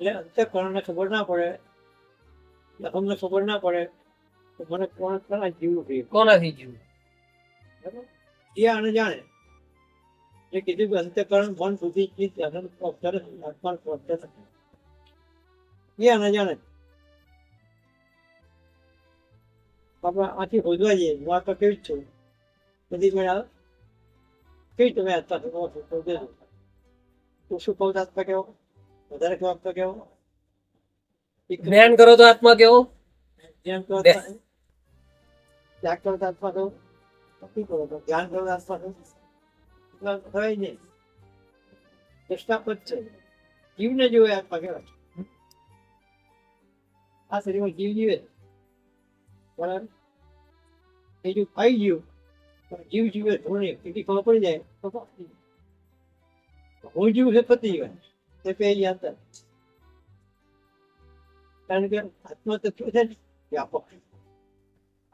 એટલે અંતઃકરણને ખબર ના પડે અમને ખબર ના પડે તો મને કોણ કોના જીવવું જોઈએ કોનાથી જીવવું બરાબર? એ આને જાણે. એ કીધું કે અંતઃકરણ મન સુધી ચિત્ત અનંત અક્ષર આત્મા પહોંચે એ આને જાણે. આપણે આથી શોધવા જઈએ. હું આ તો કેવી જ છું. બધી મેળા કેવી તમે અત્યારે સુધી છો તો છો શું કહું આત્મા કેવો વધારે કેવો આત્મા કેવો? જ્ઞાન કરો તો આત્મા કેવો? જ્ઞાન કરો ત્યાગ કરો તો આત્મા કેવો? ભક્તિ કરો તો. ધ્યાન કરો તો આત્મા કેવો? થવાય નહીં દૃષ્ટાપદ છે. જીવને જોવે આત્મા કહેવાય આ શરીરમાં જીવ જીવે. બરાબર? એ જો ખાઈ ગયું પણ જીવ જીવે ધોરણે. કેટલી ખબર પડી જાય? તો. હું જીવ છે પતી ગયો. તે પહેલી અંતર કારણ કે આત્મા તત્વ છે વ્યાપક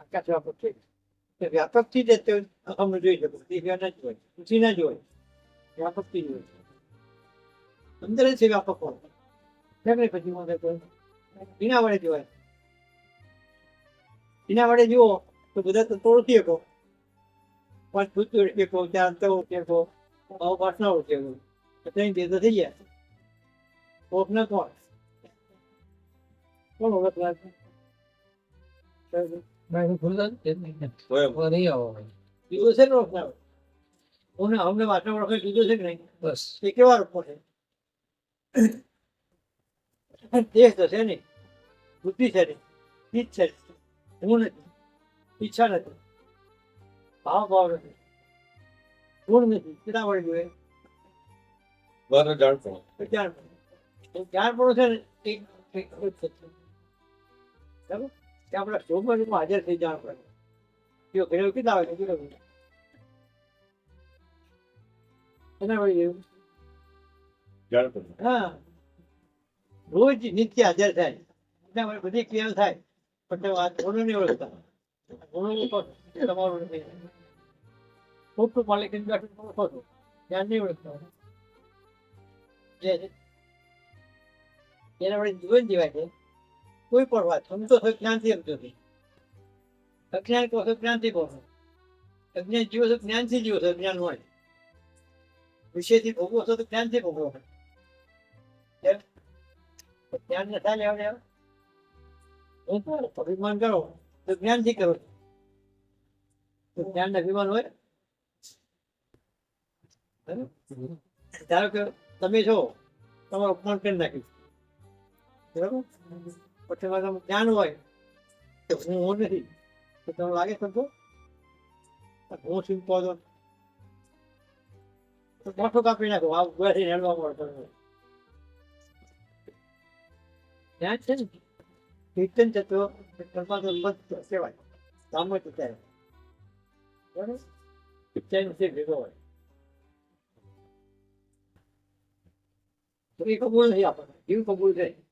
આકાશ વ્યાપક છે તે વ્યાપકથી જ તે અહમ જોઈ શકો તે સિવાય ના જોવાય ખુશી ના જોવાય વ્યાપકથી જોવાય અંદર છે વ્યાપક હોય કેમ પછી મને એના વડે જોવાય એના વડે જુઓ તો બધા તો તોડતી શકો પાંચ ભૂત ઓળખી શકો ચાર અંતર ઓળખી શકો અવભાષના ઓળખી શકો ત્રણ થઈ ગયા ઓળખના કોણ કોણ જ નહીં. નહીં આવો જુદો છે ઓળખે કે નહીં બસ એ કેવા રૂપો છે નહીં બુદ્ધિ છે નહીં ચિત્ત છે. હું નથી ઈચ્છા નથી ભાવ ભાવ નથી ગુણ નથી કેટલા વડે જોઈએ માત્ર જાણપણ જ્ઞાન એક. બરાબર? કે આપણા શોભમાં હાજર થઈ ઘરે આવે એના એવું. હા. રોજ નિત્ય હાજર થાય. એના બધી ક્રિયાઓ થાય. પણ તમે આ ગુણો નહીં ઓળખતા. ગુણો તમારું ખોટું માલિક બેઠું છો ધ્યાન નહીં ઓળખતા. એના વડે જીવન જીવાય છે. કોઈ પણ વાત સમજો છો જ્ઞાનથી સમજો છો અજ્ઞાન કહો છો જ્ઞાનથી કહો છો અજ્ઞાન જીવો છો જ્ઞાનથી જીવો છો જ્ઞાન હોય. વિષયથી ભોગવો છો તો જ્ઞાનથી ભોગવો. છો જ્ઞાન ને થાય લેવા દેવા? હું તો અભિમાન કરો તો જ્ઞાનથી કરો. તો જ્ઞાન અભિમાન હોય? ધારો કે તમે છો, તમારું અપમાન કરી નાખ્યું. બરાબર પછી મારે તમે જ્ઞાન હોય કે હું હું નથી. તો તમને લાગે સમજો હું કહો છો તો મોટું કાપી નાખો આ બેઠીને હેલવા મળતો જ્ઞાન છે ને? કીર્તન તત્વ પરમાત્મા પદ કહેવાય. સામત ત્યારે બરાબર? પિક્ચર છે, ભેગો હોય. તો એ કબૂલ નહીં આપણને. જીવ કબૂલ છે.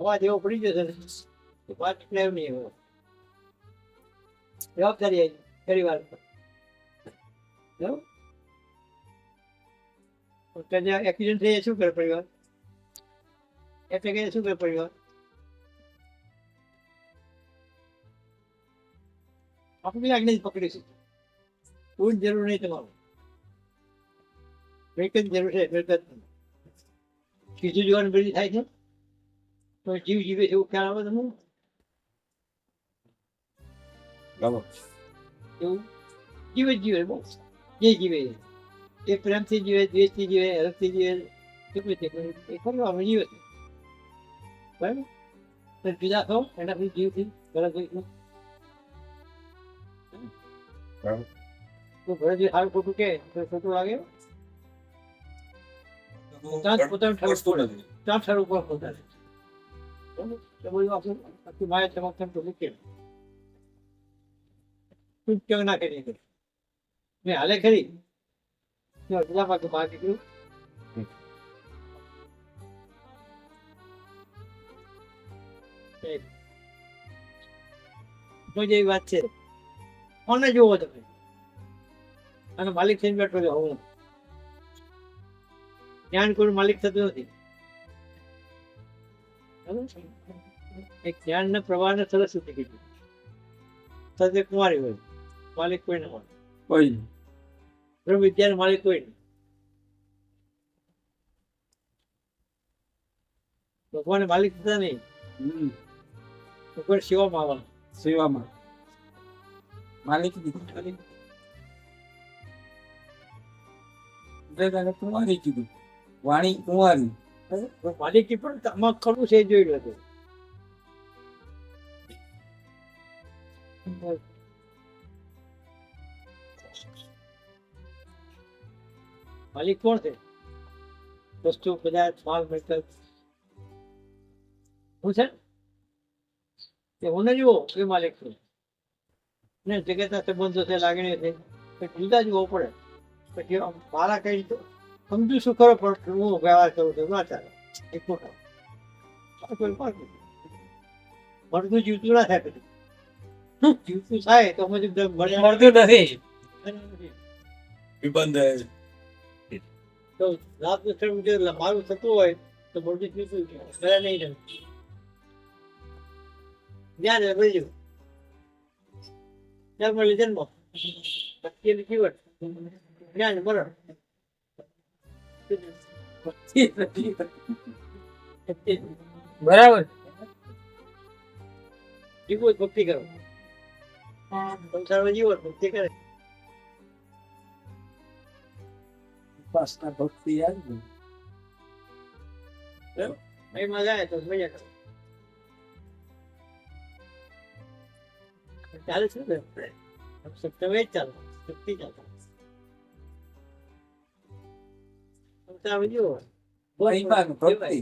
અવાજ એવો પડી જશે ને. ક્લેમ નહીં એવો જવાબદારી આવી. પરિવાર પર. એક્સિડન્ટ થઈ શું કરે પરિવાર? એટલે કે શું કરે પરિવાર? આપણે આજ્ઞા જ પકડીશું કોઈ જરૂર નહીં તમારું. મિલકત જરૂર છે મિલકત સીધું જોવાનું બધી થાય છે. Pues yo, yo, yo cada vez más. Vamos. Yo, yo, yo, vamos. Yo, yo, yo. Francia, yo, yo, yo, yo, yo, yo. Yo me tengo que formar, yo. Bueno, pues cuidado, ¿no? Era muy difícil, pero soy no. You तो बड़े जी हाल photo के तो photo आ गया तो chance पोता में ठहर पड़ा चांस ठहर ऊपर होता है હાલે ખરી જેવી વાત છે કોને જોવો તમે અને માલિક થઈને બેઠો છે હું જ્ઞાન કોઈ માલિક થતું નથી? એ જ્ઞાનના પ્રવાહને સરસ્વતી કીધું. સત્ય કુમારી હોય માલિક કોઈ ન હોય. કોઈ બ્રહ્મ વિદ્યાનો માલિક કોઈ નહીં ભગવાન માલિક થતા નહીં. ભગવાન સેવામાં આવવાનું. સેવામાં. માલિક કીધું કુંવારી કીધું. વાણી કુંવારી. માલિકી પણ તમાક ખરું છે જોઈ લો તો. માલિક કોણ છે? વસ્તુ બધા માલ મિલકત હું છે? તે હું ન જુઓ, એ માલિક છું. ને જગતના સંબંધો છે, લાગણીઓ છે. જુદા જોવો પડે. પછી મારા કઈ સમજુ શું ખરો પણ હું વ્યવહાર કરું છું ના ચાલે. એક મોટો. મળતું જીવતું ના થાય જીવતું થાય તો મળતું નથી. વિબંધ તો લાભ જો મારું થતું હોય તો મળતું જીવતું કરે નહીં જ્ઞાન એ મળ્યું ત્યાં મળી જન્મ. જીવન. જ્ઞાન મરણ. બરાબર. જીવો જ ભક્તિ કરો. સંસારમાં જીવો જ ભક્તિ કરે. ઉપાસના ભક્તિ આવી મજા આવે તો મજા કરો. ચાલે છે ને? સત્યમ જ ચાલે. ભક્તિ ચાલે. સંસારમાં જીવો મહિમા ભક્તિ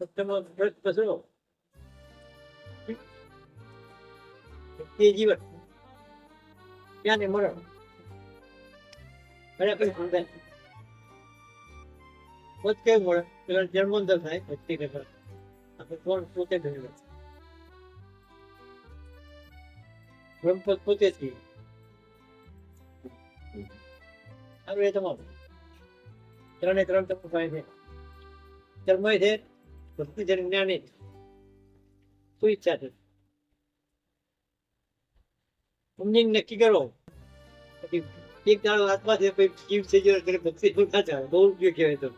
સત્યમાં વ્રત પસરો ભક્તિ એ જીવન ત્યાં ને મરણ ઘણા કઈ સમજાય પોત કેવું મળે પેલા જન્મોંદર થાય ભક્તિ કરતા આપણે કોણ પોતે ઘણી બ્રહ્મપદ પોતે જ છીએ સારું એ તમારું ત્રણે ત્રણ તત્વ પાસે છે. તન્મય છે, ભક્તિ છે, જ્ઞાની શું ઈચ્છા છે? સમજી નક્કી કરો. એક દાડો આત્મા છે જીવ છે જો ભક્તિ શું ના ચાલે? બહુ ઉપયોગ કહેવાય તો.